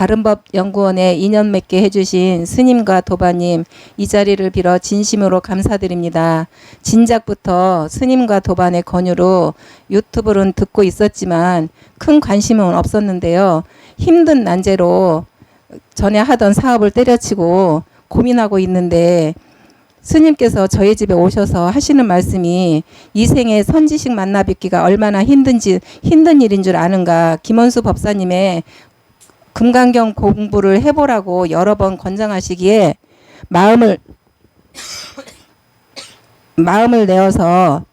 바른법 연구원에 인연 맺게 해주신 스님과 도바님 이 자리를 빌어 진심으로 감사드립니다. 진작부터 스님과 도반의 권유로 유튜브는 듣고 있었지만 큰 관심은 없었는데요. 힘든 난제로 전에 하던 사업을 때려치고 고민하고 있는데 스님께서 저희 집에 오셔서 하시는 말씀이 이 생에 선지식 만나 뵙기가 얼마나 힘든지 힘든 일인 줄 아는가 김원수 법사님의 금강경 공부를 해보라고 여러 번 권장하시기에 마음을 마음을 내어서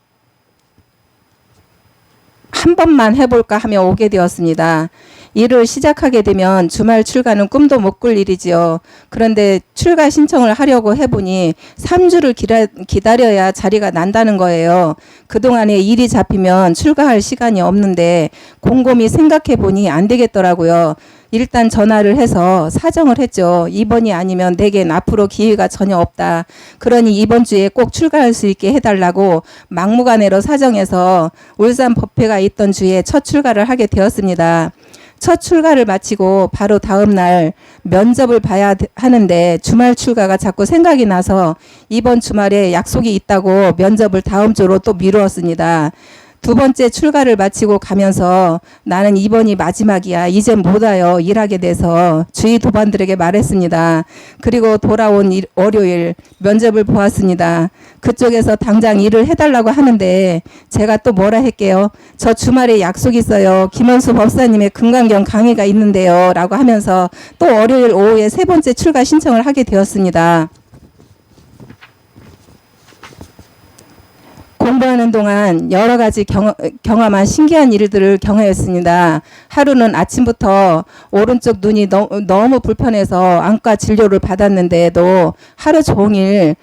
한 번만 해볼까 하며 오게 되었습니다. 일을 시작하게 되면 주말 출가는 꿈도 못 꿀 일이지요. 그런데 출가 신청을 하려고 해보니 3주를 기다, 기다려야 자리가 난다는 거예요. 그동안에 일이 잡히면 출가할 시간이 없는데 곰곰이 생각해 보니 안 되겠더라고요. 일단 전화를 해서 사정을 했죠. 이번이 아니면 내겐 앞으로 기회가 전혀 없다. 그러니 이번 주에 꼭 출가할 수 있게 해달라고 막무가내로 사정해서 울산 법회가 있던 주에 첫 출가를 하게 되었습니다. 첫 출가를 마치고 바로 다음 날 면접을 봐야 되- 하는데 주말 출가가 자꾸 생각이 나서 이번 주말에 약속이 있다고 면접을 다음 주로 또 미루었습니다. 두 번째 출가를 마치고 가면서 나는 이번이 마지막이야. 이젠 못 와요. 일하게 돼서 주위 도반들에게 말했습니다. 그리고 돌아온 일- 월요일 면접을 보았습니다. 그쪽에서 당장 일을 해달라고 하는데 제가 또 뭐라 할게요. 저 주말에 약속 있어요. 김원수 법사님의 금강경 강의가 있는데요. 라고 하면서 또 월요일 오후에 세 번째 출가 신청을 하게 되었습니다. 공부하는 동안 여러 가지 경, 경험한 신기한 일들을 경험했습니다. 하루는 아침부터 오른쪽 눈이 너, 너무 불편해서 안과 진료를 받았는데도 하루 종일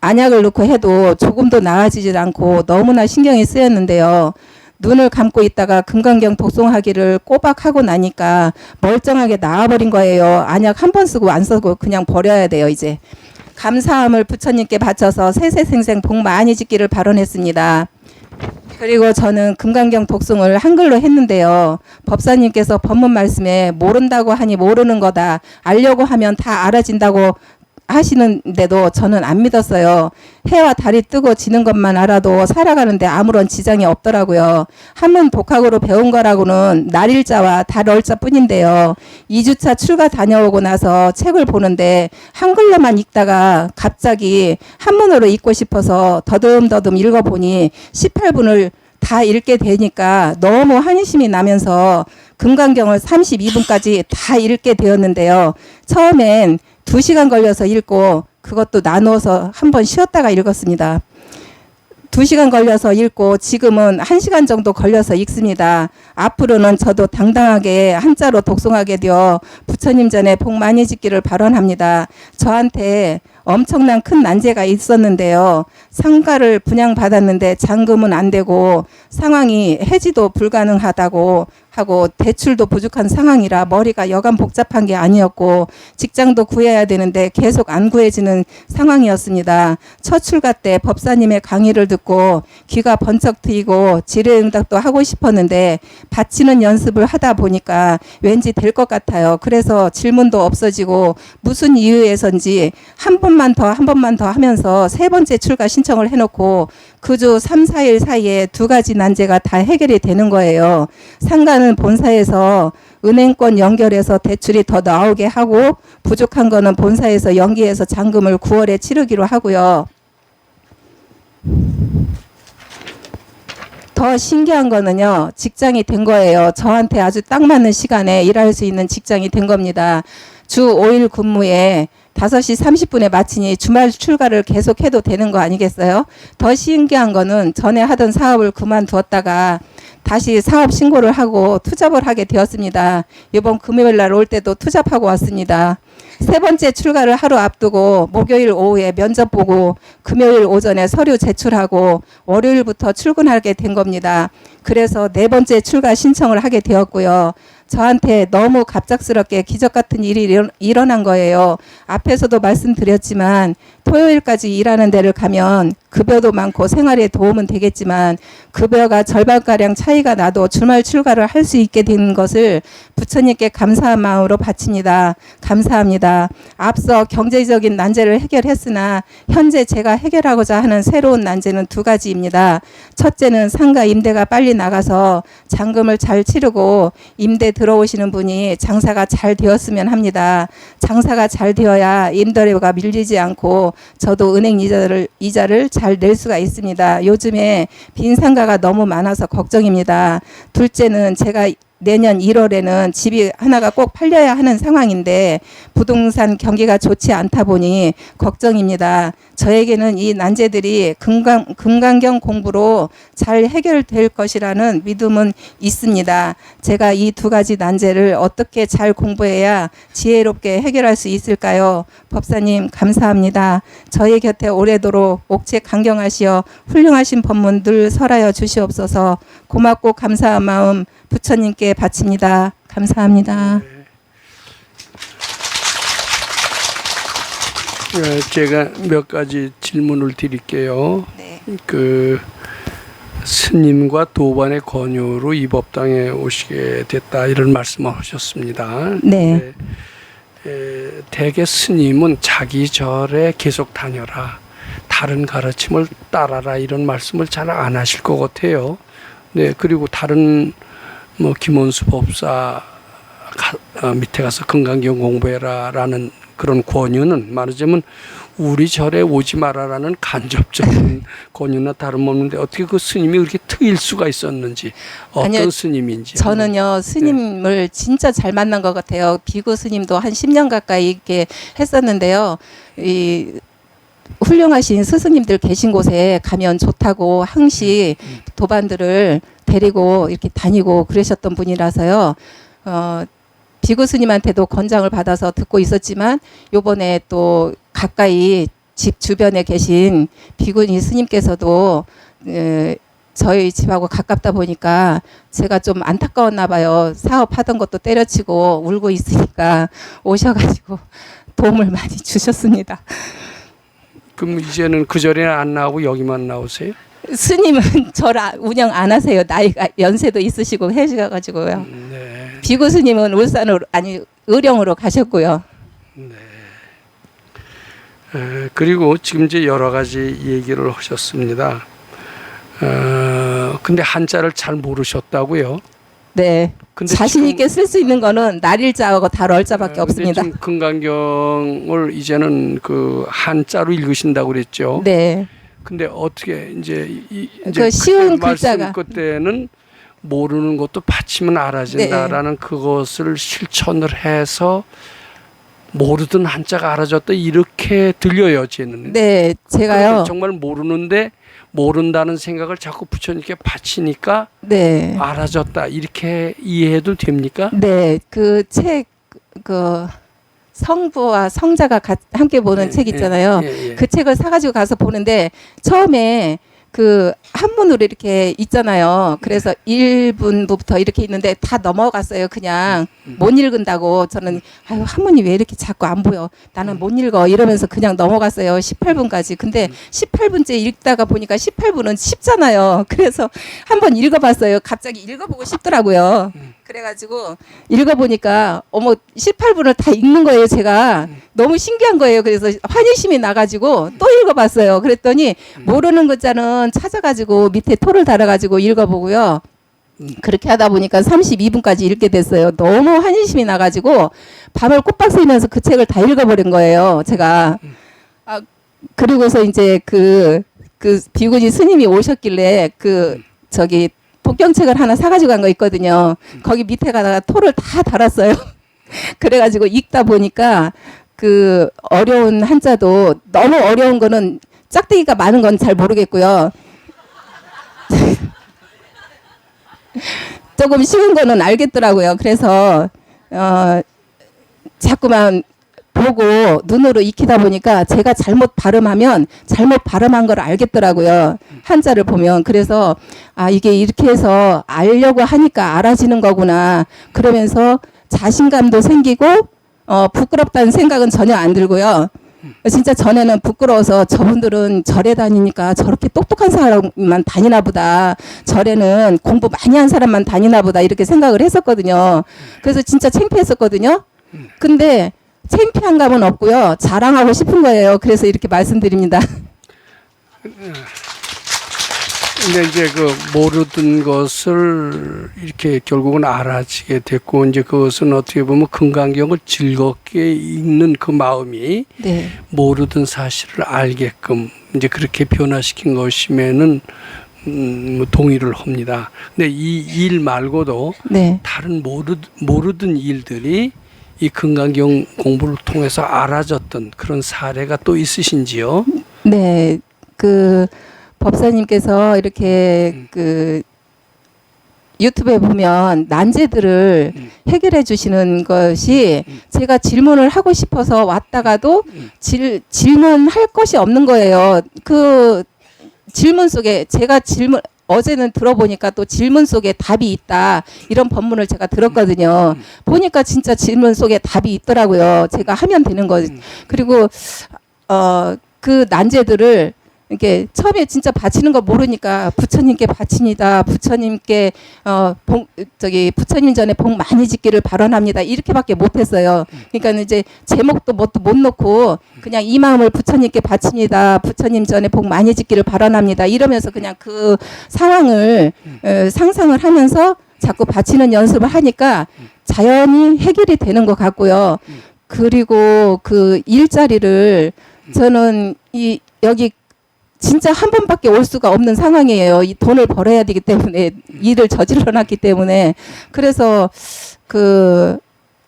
안약을 넣고 해도 조금도 나아지질 않고 너무나 신경이 쓰였는데요. 눈을 감고 있다가 금강경 독송하기를 꼬박 하고 나니까 멀쩡하게 나아버린 거예요. 안약 한 번 쓰고 안 쓰고 그냥 버려야 돼요, 이제. 감사함을 부처님께 바쳐서 세세생생 복 많이 짓기를 발언했습니다. 그리고 저는 금강경 독송을 한글로 했는데요. 법사님께서 법문 말씀에 모른다고 하니 모르는 거다. 알려고 하면 다 알아진다고 하시는데도 저는 안 믿었어요. 해와 달이 뜨고 지는 것만 알아도 살아가는데 아무런 지장이 없더라고요. 한문 독학으로 배운 거라고는 날일자와 달월자 뿐인데요. 2주차 출가 다녀오고 나서 책을 보는데 한글로만 읽다가 갑자기 한문으로 읽고 싶어서 더듬더듬 읽어보니 18분을 다 읽게 되니까 너무 한심이 나면서 금강경을 32분까지 다 읽게 되었는데요. 처음엔 2시간 걸려서 읽고 그것도 나누어서 한 번 쉬었다가 읽었습니다. 두 시간 걸려서 읽고 지금은 한 시간 정도 걸려서 읽습니다. 앞으로는 저도 당당하게 한자로 독송하게 되어 부처님 전에 복 많이 짓기를 발언합니다. 저한테 엄청난 큰 난제가 있었는데요. 상가를 분양받았는데 잔금은 안 되고 상황이 해지도 불가능하다고 하고 대출도 부족한 상황이라 머리가 여간 복잡한 게 아니었고 직장도 구해야 되는데 계속 안 구해지는 상황이었습니다. 첫 출가 때 법사님의 강의를 듣고 귀가 번쩍 트이고 질의응답도 하고 싶었는데 바치는 연습을 하다 보니까 왠지 될 것 같아요. 그래서 질문도 없어지고 무슨 이유에선지 한 번만 더 한 번만 더 하면서 세 번째 출가 신청을 해놓고 그주 3, 4일 사이에 두 가지 난제가 다 해결이 되는 거예요. 상가는 본사에서 은행권 연결해서 대출이 더 나오게 하고 부족한 거는 본사에서 연기해서 잔금을 9월에 치르기로 하고요. 더 신기한 거는요, 직장이 된 거예요. 저한테 아주 딱 맞는 시간에 일할 수 있는 직장이 된 겁니다. 주 5일 근무에 5시 30분에 마치니 주말 출가를 계속해도 되는 거 아니겠어요? 더 신기한 거는 전에 하던 사업을 그만두었다가 다시 사업 신고를 하고 투잡을 하게 되었습니다. 이번 금요일 날 올 때도 투잡하고 왔습니다. 세 번째 출가를 하루 앞두고 목요일 오후에 면접 보고 금요일 오전에 서류 제출하고 월요일부터 출근하게 된 겁니다. 그래서 네 번째 출가 신청을 하게 되었고요. 저한테 너무 갑작스럽게 기적 같은 일이 일어- 일어난 거예요. 앞에서도 말씀드렸지만 토요일까지 일하는 데를 가면 급여도 많고 생활에 도움은 되겠지만 급여가 절반가량 차이가 나도 주말 출가를 할 수 있게 된 것을 부처님께 감사한 마음으로 바칩니다. 감사합니다. 앞서 경제적인 난제를 해결했으나 현재 제가 해결하고자 하는 새로운 난제는 두 가지입니다. 첫째는 상가 임대가 빨리 나가서 잔금을 잘 치르고 임대 들어오시는 분이 장사가 잘 되었으면 합니다. 장사가 잘 되어야 임대료가 밀리지 않고 저도 은행 이자를 이자를 잘 낼 수가 있습니다. 요즘에 빈 상가가 너무 많아서 걱정입니다. 둘째는 제가 내년 1월에는 집이 하나가 꼭 팔려야 하는 상황인데 부동산 경기가 좋지 않다 보니 걱정입니다. 저에게는 이 난제들이 금강, 금강경 공부로 잘 해결될 것이라는 믿음은 있습니다. 제가 이 두 가지 난제를 어떻게 잘 공부해야 지혜롭게 해결할 수 있을까요? 법사님 감사합니다. 저희 곁에 오래도록 옥체 강경하시어 훌륭하신 법문 늘 설하여 주시옵소서 고맙고 감사한 마음 부처님께 바칩니다. 감사합니다. 예, 제가 몇 가지 질문을 드릴게요. 네. 그 스님과 도반의 권유로 이 법당에 오시게 됐다 이런 말씀을 하셨습니다. 네. 에, 에, 대개 스님은 자기 절에 계속 다녀라. 다른 가르침을 따라라 이런 말씀을 잘 안 하실 것 같아요. 네 그리고 다른 뭐 김원수 법사 가, 어, 밑에 가서 건강경 공부해라라는 그런 권유는 말하자면 우리 절에 오지 마라라는 간접적인 권유나 다름없는데 어떻게 그 스님이 그렇게 트일 수가 있었는지 어떤 아니요, 스님인지 저는요 스님을 진짜 잘 만난 것 같아요. 비구 스님도 한 10년 가까이 이렇게 했었는데요. 이 훌륭하신 스승님들 계신 곳에 가면 좋다고 항시 도반들을 데리고 이렇게 다니고 그러셨던 분이라서요. 어, 비구 스님한테도 권장을 받아서 듣고 있었지만 요번에 또 가까이 집 주변에 계신 비구니 스님께서도 에, 저희 집하고 가깝다 보니까 제가 좀 안타까웠나 봐요. 사업하던 것도 때려치고 울고 있으니까 오셔가지고 도움을 많이 주셨습니다. 그럼 이제는 그 절에는 안 나오고 여기만 나오세요? 스님은 저를 아- 운영 안 하세요. 나이가 연세도 있으시고 해셔가지고요. 음, 네. 비구 스님은 울산으로 아니 의령으로 가셨고요. 에, 그리고 지금 이제 여러 가지 얘기를 하셨습니다. 어, 근데 한자를 잘 모르셨다고요? 네. 근데 자신 지금- 있게 쓸 수 있는 거는 날일자하고 달월자밖에 어, 없습니다. 근데 지금 금강경을 이제는 그 한자로 읽으신다고 그랬죠. 네. 근데 어떻게 이제 이그 쉬운 말씀 글자가- 그때는 모르는 것도 받치면 알아진다라는 네. 그것을 실천을 해서 모르던 한자가 알아졌다 이렇게 들려요, 쟤는. 네, 제가요. 그러니까 정말 모르는데 모른다는 생각을 자꾸 부처님께 바치니까 네. 알아졌다 이렇게 이해해도 됩니까? 네, 그 책그 성부와 성자가 가- 함께 보는 예, 책 예, 있잖아요. 예, 예. 그 책을 사가지고 가서 보는데 처음에 그 한문으로 이렇게 있잖아요. 그래서 1분부터 이렇게 있는데 다 넘어갔어요. 그냥 음. 못 읽은다고 저는 아유 한문이 왜 이렇게 자꾸 안 보여? 나는 못 읽어 이러면서 그냥 넘어갔어요. 18분까지. 근데 18분째 읽다가 보니까 18분은 쉽잖아요. 그래서 한번 읽어봤어요. 갑자기 읽어보고 싶더라고요. 그래가지고 읽어보니까 어머 18분을 다 읽는 거예요. 제가 너무 신기한 거예요. 그래서 환희심이 나가지고 또 읽어봤어요. 그랬더니 모르는 글자는 찾아가지고 밑에 토를 달아가지고 읽어보고요. 그렇게 하다 보니까 32분까지 읽게 됐어요. 너무 환희심이 나가지고 밤을 꼬박 새면서 그 책을 다 읽어버린 거예요. 제가. 아, 그리고서 이제 그, 그 비구니 스님이 오셨길래 그 저기 독경책을 하나 사가지고 간 거 있거든요. 거기 밑에 가다가 토를 다 달았어요. 그래가지고 읽다 보니까 그 어려운 한자도 너무 어려운 거는 짝대기가 많은 건 잘 모르겠고요. 조금 쉬운 거는 알겠더라고요. 그래서 어 자꾸만 보고 눈으로 익히다 보니까 제가 잘못 발음하면 잘못 발음한 걸 알겠더라고요. 한자를 보면 그래서 아 이게 이렇게 해서 알려고 하니까 알아지는 거구나. 그러면서 자신감도 생기고 어 부끄럽다는 생각은 전혀 안 들고요. 진짜 전에는 부끄러워서 저분들은 절에 다니니까 저렇게 똑똑한 사람만 다니나 보다. 절에는 공부 많이 한 사람만 다니나 보다. 이렇게 생각을 했었거든요. 그래서 진짜 창피했었거든요. 근데 창피한 감은 없고요. 자랑하고 싶은 거예요. 그래서 이렇게 말씀드립니다. 근데 이제 그 모르던 것을 이렇게 결국은 알아지게 됐고 이제 그것은 어떻게 보면 금강경을 즐겁게 읽는 그 마음이 네. 모르던 사실을 알게끔 이제 그렇게 변화시킨 것이면은 음, 뭐 동의를 합니다. 근데 이 일 말고도 네. 다른 모르 모르던 일들이 이 금강경 공부를 통해서 알아졌던 그런 사례가 또 있으신지요? 네. 그 법사님께서 이렇게 음. 그 유튜브에 보면 난제들을 음. 해결해 주시는 것이 음. 제가 질문을 하고 싶어서 왔다가도 음. 질, 질문할 것이 없는 거예요. 그 질문 속에 제가 질문 어제는 들어보니까 또 질문 속에 답이 있다 이런 법문을 제가 들었거든요. 음. 보니까 진짜 질문 속에 답이 있더라고요. 제가 하면 되는 거. 음. 그리고 어 그 난제들을 이렇게 처음에 진짜 바치는 거 모르니까 부처님께 바칩니다. 부처님께 어 복, 저기 부처님 전에 복 많이 짓기를 발언합니다. 이렇게밖에 못했어요. 그러니까 이제 제목도 뭣도 못 놓고 그냥 이 마음을 부처님께 바칩니다. 부처님 전에 복 많이 짓기를 발언합니다. 이러면서 그냥 그 상황을 어, 상상을 하면서 자꾸 바치는 연습을 하니까 자연히 해결이 되는 것 같고요. 그리고 그 일자리를 저는 이 여기 진짜 한 번밖에 올 수가 없는 상황이에요. 이 돈을 벌어야 되기 때문에 일을 저질러 놨기 때문에 그래서 그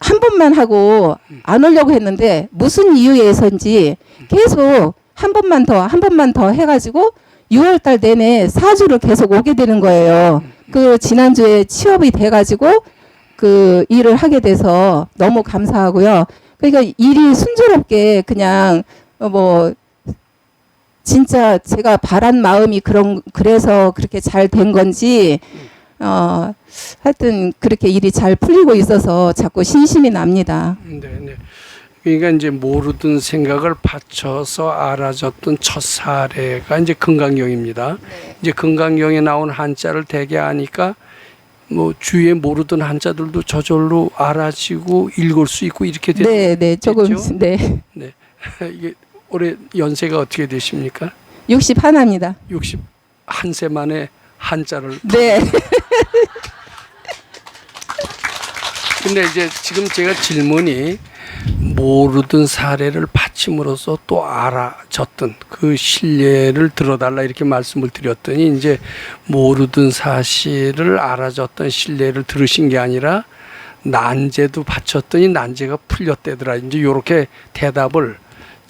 한 번만 하고 안 오려고 했는데 무슨 이유에서인지 계속 한 번만 더 한 번만 더 해가지고 6월 달 내내 4주를 계속 오게 되는 거예요. 그 지난주에 취업이 돼가지고 그 일을 하게 돼서 너무 감사하고요. 그러니까 일이 순조롭게 그냥 어, 뭐 진짜 제가 바란 마음이 그런 그래서 그렇게 잘 된 건지 어 하여튼 그렇게 일이 잘 풀리고 있어서 자꾸 신심이 납니다. 네, 네. 그러니까 이제 모르던 생각을 받쳐서 알아졌던 첫 사례가 이제 금강경입니다. 이제 금강경에 나온 한자를 대개 아니까 뭐 주위에 모르던 한자들도 저절로 알아지고 읽을 수 있고 이렇게 되 네, 네, 조금 됐죠? 네. 이게 올해 연세가 어떻게 되십니까? 60 하나입니다. 61세 만에 한자를 네. 근데 이제 지금 제가 질문이 모르던 사례를 받침으로써 또 알아졌던 그 신뢰를 들어달라 이렇게 말씀을 드렸더니 이제 모르던 사실을 알아졌던 신뢰를 들으신 게 아니라 난제도 바쳤더니 난제가 풀렸대더라 이제 이렇게 대답을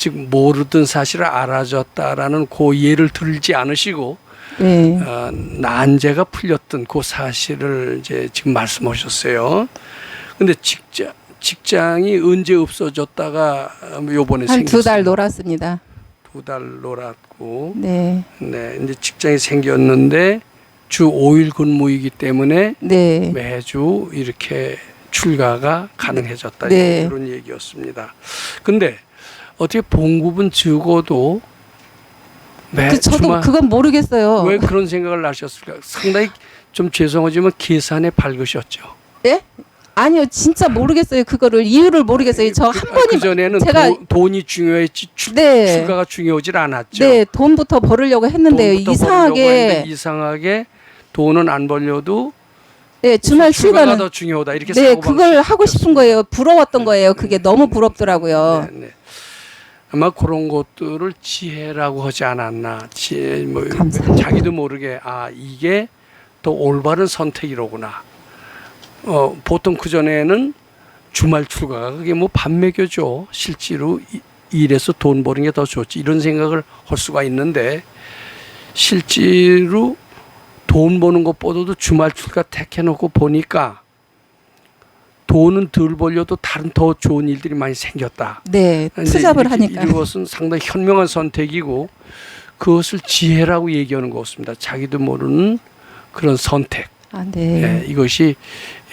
지금 모르던 사실을 알아졌다라는 그 예를 들지 않으시고 네. 어, 난제가 풀렸던 그 사실을 이제 지금 말씀하셨어요. 근데 직장 직장이 언제 없어졌다가 어, 요번에 한 두달 생겼어요. 놀았습니다. 두 달 놀았고 네. 네 이제 직장이 생겼는데 주 5일 근무이기 때문에 네. 매주 이렇게 출가가 가능해졌다 네. 이런 얘기였습니다. 근데 어떻게 봉급은 적어도 매 그 저도 주말 그건 모르겠어요. 왜 그런 생각을 하셨을까? 상당히 좀 죄송하지만 계산에 밝으셨죠. 네? 아니요, 진짜 모르겠어요. 그거를 이유를 모르겠어요. 저 한 번이 그 전에는 제가- 돈이 중요했지 출, 네. 출가가 중요하지 않았죠. 네, 돈부터 벌으려고 했는데 돈부터 벌려고 이상하게 했는데 이상하게 돈은 안 벌려도 네, 주말 출가는 더 중요하다 이렇게 네, 사고방식이 그걸 하고 싶은. 거예요. 부러웠던 거예요. 그게 너무 부럽더라고요. 네, 네. 아마 그런 것들을 지혜라고 하지 않았나. 지혜 뭐 감사합니다. 자기도 모르게 아 이게 더 올바른 선택이로구나. 어 보통 그 전에는 주말 출가가 그게 뭐 반매교죠. 실제로 이- 일해서 돈 버는 게 더 좋지 이런 생각을 할 수가 있는데 실제로 돈 버는 것보다도 주말 출가 택해놓고 보니까 돈은 덜 벌려도 다른 더 좋은 일들이 많이 생겼다. 네, 투잡을 하니까. 이것은 상당히 현명한 선택이고 그것을 지혜라고 얘기하는 것 같습니다. 자기도 모르는 그런 선택. 아, 네. 예, 이것이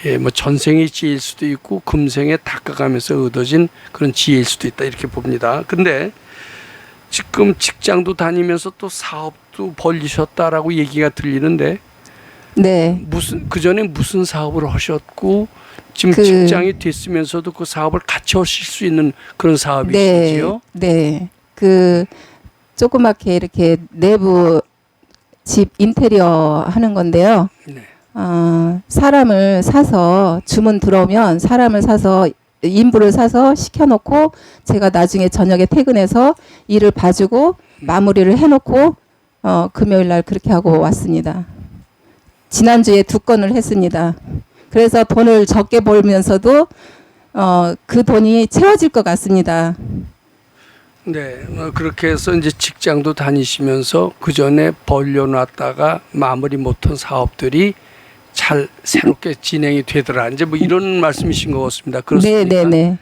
예, 뭐 전생의 지혜일 수도 있고 금생에 닦아가면서 얻어진 그런 지혜일 수도 있다 이렇게 봅니다. 근데 지금 직장도 다니면서 또 사업도 벌리셨다라고 얘기가 들리는데 네. 무슨 그 전에 무슨 사업을 하셨고 지금 그- 직장이 됐으면서도 그 사업을 같이 하실 수 있는 그런 사업이시지요? 네. 네. 그 조그맣게 이렇게 내부 집 인테리어 하는 건데요. 네. 어, 사람을 사서 주문 들어오면 사람을 사서 인부를 사서 시켜놓고 제가 나중에 저녁에 퇴근해서 일을 봐주고 마무리를 해놓고 어, 금요일 날 그렇게 하고 왔습니다. 지난주에 두 건을 했습니다. 그래서 돈을 적게 벌면서도 어, 그 돈이 채워질 것 같습니다. 네, 어, 그렇게 해서 이제 직장도 다니시면서 그 전에 벌려놨다가 마무리 못한 사업들이 잘 새롭게 진행이 되더라. 이제 뭐 이런 말씀이신 것 같습니다. 그렇습니까? 네, 네, 네.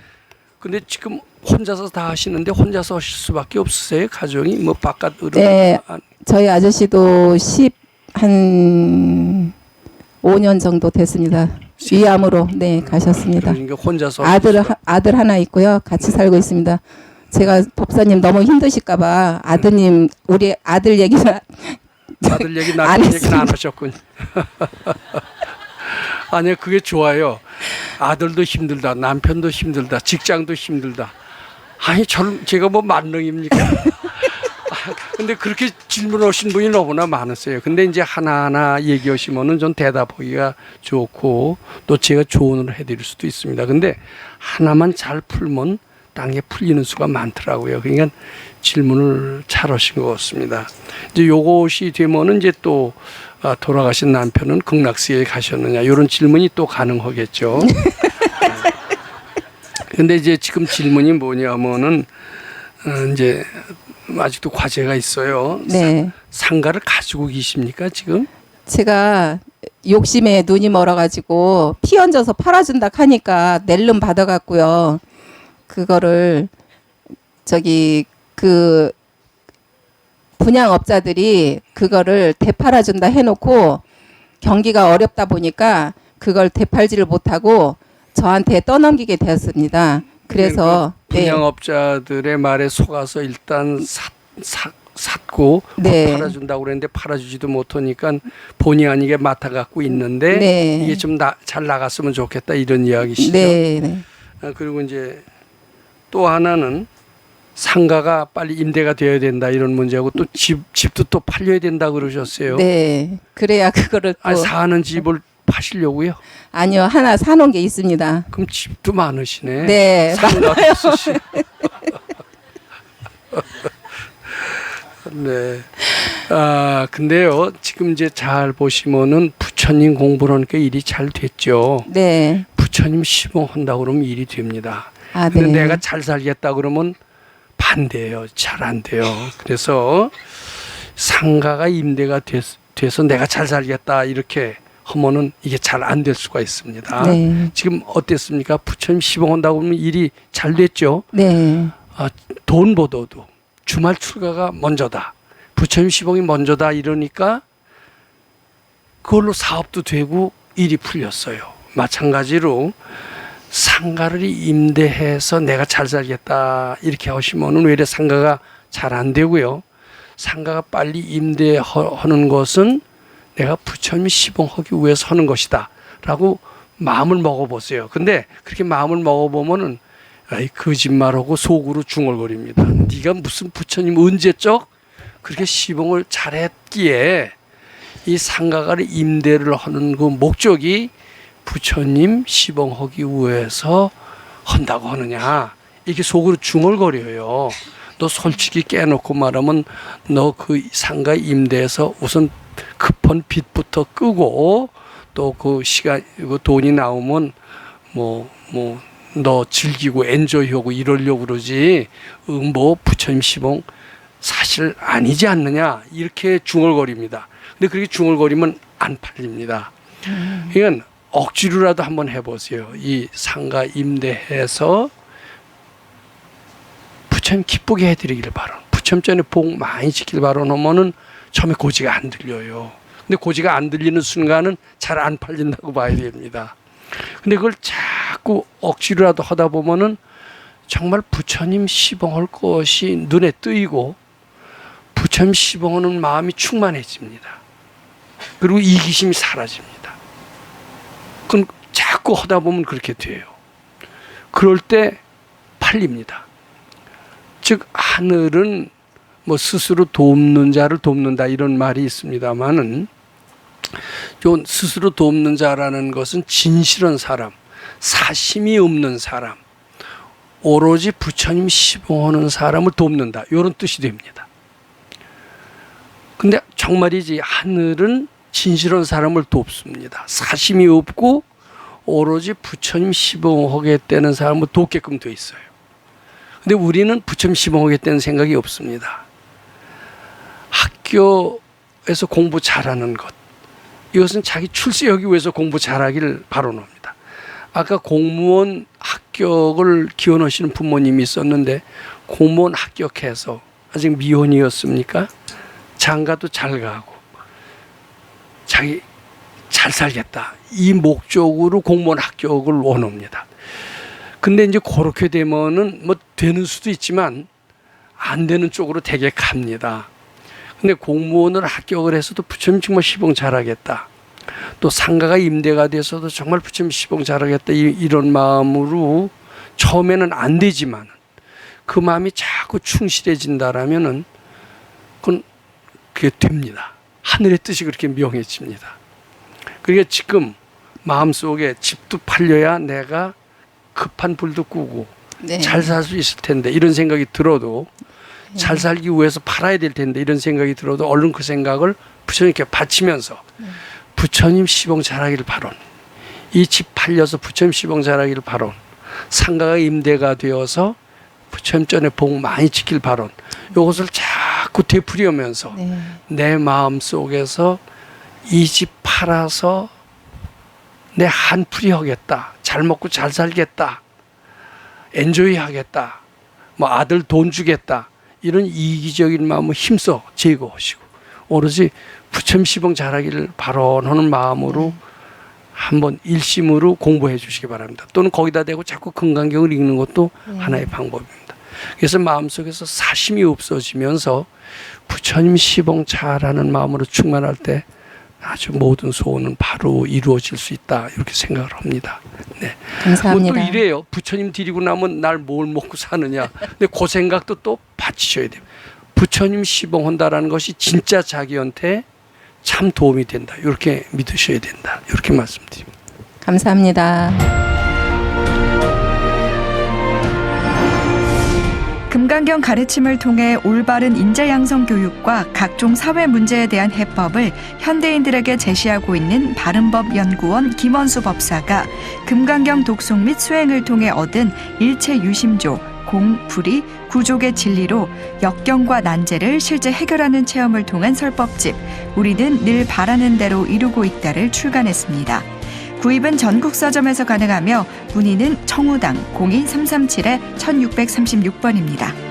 근데 지금 혼자서 다 하시는데 혼자서 하실 수밖에 없으세요? 가정이 뭐 바깥으로 네. 안- 저희 아저씨도 10, 한 5년 정도 됐습니다. 위암으로 네 가셨습니다. 그러니까 혼자서 아들 하- 아들 하나 있고요. 같이 살고 있습니다. 제가 법사님 너무 힘드실까봐 아드님 우리 아들 얘기는 수- 아들 얘기 안 남편 얘기는 안. 하셨군. 아니요, 그게 좋아요. 아들도 힘들다, 남편도 힘들다, 직장도 힘들다. 아니, 저 제가 뭐 만능입니까? 아, 근데 그렇게 질문하신 분이 너무나 많으세요. 근데 이제 하나하나 얘기하시면은 좀 대답하기가 좋고 또 제가 조언을 해드릴 수도 있습니다. 근데 하나만 잘 풀면 땅에 풀리는 수가 많더라고요. 그러니까 질문을 잘 하신 것 같습니다. 이제 요것이 되면은 이제 또 아, 돌아가신 남편은 극락세에 가셨느냐 이런 질문이 또 가능하겠죠. 근데 이제 지금 질문이 뭐냐면은 어, 이제 아직도 과제가 있어요. 네 상가를 가지고 계십니까 지금? 제가 욕심에 눈이 멀어가지고 피 얹어서 팔아준다 하니까 낼름 받아갖고요. 그거를 저기 그 분양업자들이 그거를 되팔아준다 해놓고 경기가 어렵다 보니까 그걸 되팔지를 못하고 저한테 떠넘기게 되었습니다. 그래서 그 네, 분양업자들의 말에 속아서 일단 사, 사, 샀고 네. 팔아준다고 그랬는데 팔아주지도 못하니까 본의 아니게 맡아 갖고 있는데 네. 이게 좀 잘 나갔으면 좋겠다 이런 이야기시죠. 네, 네. 아, 그리고 이제 또 하나는 상가가 빨리 임대가 되어야 된다 이런 문제하고 또 집 집도 또 팔려야 된다 그러셨어요. 네, 그래야 그거를 또 아 사는 집을 파시려고요? 아니요 하나 사놓은 게 있습니다. 그럼 집도 많으시네. 네, 상가도 있으시. 네. 아 근데요 지금 이제 잘 보시면은 부처님 공부하니까 일이 잘 됐죠. 네, 부처님 시봉한다 그러면 일이 됩니다. 아, 근데 네. 내가 잘 살겠다 그러면 반대예요. 잘 안 돼요. 그래서 상가가 임대가 됐, 돼서 내가 잘 살겠다 이렇게 하면은 이게 잘 안 될 수가 있습니다. 네, 지금 어땠습니까? 부처님 시봉한다고 그러면 일이 잘 됐죠. 네, 돈보다도 주말 출가가 먼저다. 부처님 시봉이 먼저다 이러니까 그걸로 사업도 되고 일이 풀렸어요. 마찬가지로 상가를 임대해서 내가 잘 살겠다 이렇게 하시면은 왜 이래 상가가 잘 안 되고요. 상가가 빨리 임대하는 것은 내가 부처님이 시봉하기 위해서 하는 것이다. 라고 마음을 먹어보세요. 근데 그렇게 마음을 먹어보면은 아이 거짓말하고 속으로 중얼거립니다. 네가 무슨 부처님 언제적 그렇게 시봉을 잘했기에 이 상가가를 임대를 하는 그 목적이 부처님 시봉하기 위해서 한다고 하느냐 이게 속으로 중얼거려요. 너 솔직히 깨놓고 말하면 너 그 상가 임대에서 우선 급한 빚부터 끄고 또 그 시간 그 돈이 나오면 뭐 뭐 너 즐기고 엔조이하고 이러려고 그러지 어, 뭐 부처님 시봉 사실 아니지 않느냐 이렇게 중얼거립니다. 근데 그렇게 중얼거리면 안 팔립니다. 그러니까 억지로라도 한번 해보세요. 이 상가 임대해서 부처님 기쁘게 해드리길 바라. 부처님 전에 복 많이 지킬 바라 놓으면은 처음에 고지가 안 들려요. 근데 고지가 안 들리는 순간은 잘 안 팔린다고 봐야 됩니다. 근데 그걸 자꾸 억지로라도 하다 보면은 정말 부처님 시봉할 것이 눈에 뜨이고 부처님 시봉하는 마음이 충만해집니다. 그리고 이기심이 사라집니다. 그건 자꾸 하다 보면 그렇게 돼요. 그럴 때 팔립니다. 즉 하늘은 뭐 스스로 돕는 자를 돕는다 이런 말이 있습니다만은 요 스스로 돕는 자라는 것은 진실한 사람, 사심이 없는 사람, 오로지 부처님 시봉하는 사람을 돕는다 이런 뜻이 됩니다. 근데 정말이지 하늘은 진실한 사람을 돕습니다. 사심이 없고 오로지 부처님 시봉하겠다는 사람을 돕게끔 돼 있어요. 근데 우리는 부처님 시봉하겠다는 생각이 없습니다. 학교에서 공부 잘하는 것 이것은 자기 출세하기 위해서 공부 잘하기를 바라옵니다. 아까 공무원 합격을 기원하시는 부모님이 있었는데 공무원 합격해서 아직 미혼이었습니까? 장가도 잘 가고 자기 잘 살겠다 이 목적으로 공무원 합격을 원합니다. 근데 이제 그렇게 되면은 뭐 되는 수도 있지만 안 되는 쪽으로 되게 갑니다. 근데 공무원을 합격을 해서도 부처님 정말 시봉 잘하겠다. 또 상가가 임대가 돼서도 정말 부처님 시봉 잘하겠다. 이, 이런 마음으로 처음에는 안 되지만 그 마음이 자꾸 충실해진다라면은 그건 그게 됩니다. 하늘의 뜻이 그렇게 명해집니다. 그러니까 지금 마음속에 집도 팔려야 내가 급한 불도 끄고 네. 잘살 수 있을 텐데 이런 생각이 들어도 잘 살기 위해서 팔아야 될 텐데 이런 생각이 들어도 얼른 그 생각을 부처님께 바치면서 부처님 시봉 잘하기를 바론 이 집 팔려서 부처님 시봉 잘하기를 바론 상가가 임대가 되어서 부처님 전에 복 많이 지킬 바론 이것을 자꾸 되풀이하면서 네. 내 마음 속에서 이 집 팔아서 내 한풀이 하겠다. 잘 먹고 잘 살겠다. 엔조이 하겠다. 뭐 아들 돈 주겠다. 이런 이기적인 마음을 힘써 제거하시고 오로지 부처님 시봉 잘하기를 발언하는 마음으로 한번 일심으로 공부해 주시기 바랍니다. 또는 거기다 대고 자꾸 금강경을 읽는 것도 하나의 방법입니다. 그래서 마음속에서 사심이 없어지면서 부처님 시봉 잘하는 마음으로 충만할 때 아주 모든 소원은 바로 이루어질 수 있다 이렇게 생각을 합니다. 네. 감사합니다. 뭐 또 이래요. 부처님 드리고 나면 날 뭘 먹고 사느냐. 근데 그 생각도 또 바치셔야 돼요. 부처님 시봉한다라는 것이 진짜 자기한테 참 도움이 된다. 이렇게 믿으셔야 된다. 이렇게 말씀드립니다. 감사합니다. 금강경 가르침을 통해 올바른 인재 양성 교육과 각종 사회 문제에 대한 해법을 현대인들에게 제시하고 있는 바른법 연구원 김원수 법사가 금강경 독송 및 수행을 통해 얻은 일체 유심조, 공, 불이, 구족의 진리로 역경과 난제를 실제 해결하는 체험을 통한 설법집 우리는 늘 바라는 대로 이루고 있다를 출간했습니다. 구입은 전국 서점에서 가능하며 문의는 청우당 02337-1636번입니다.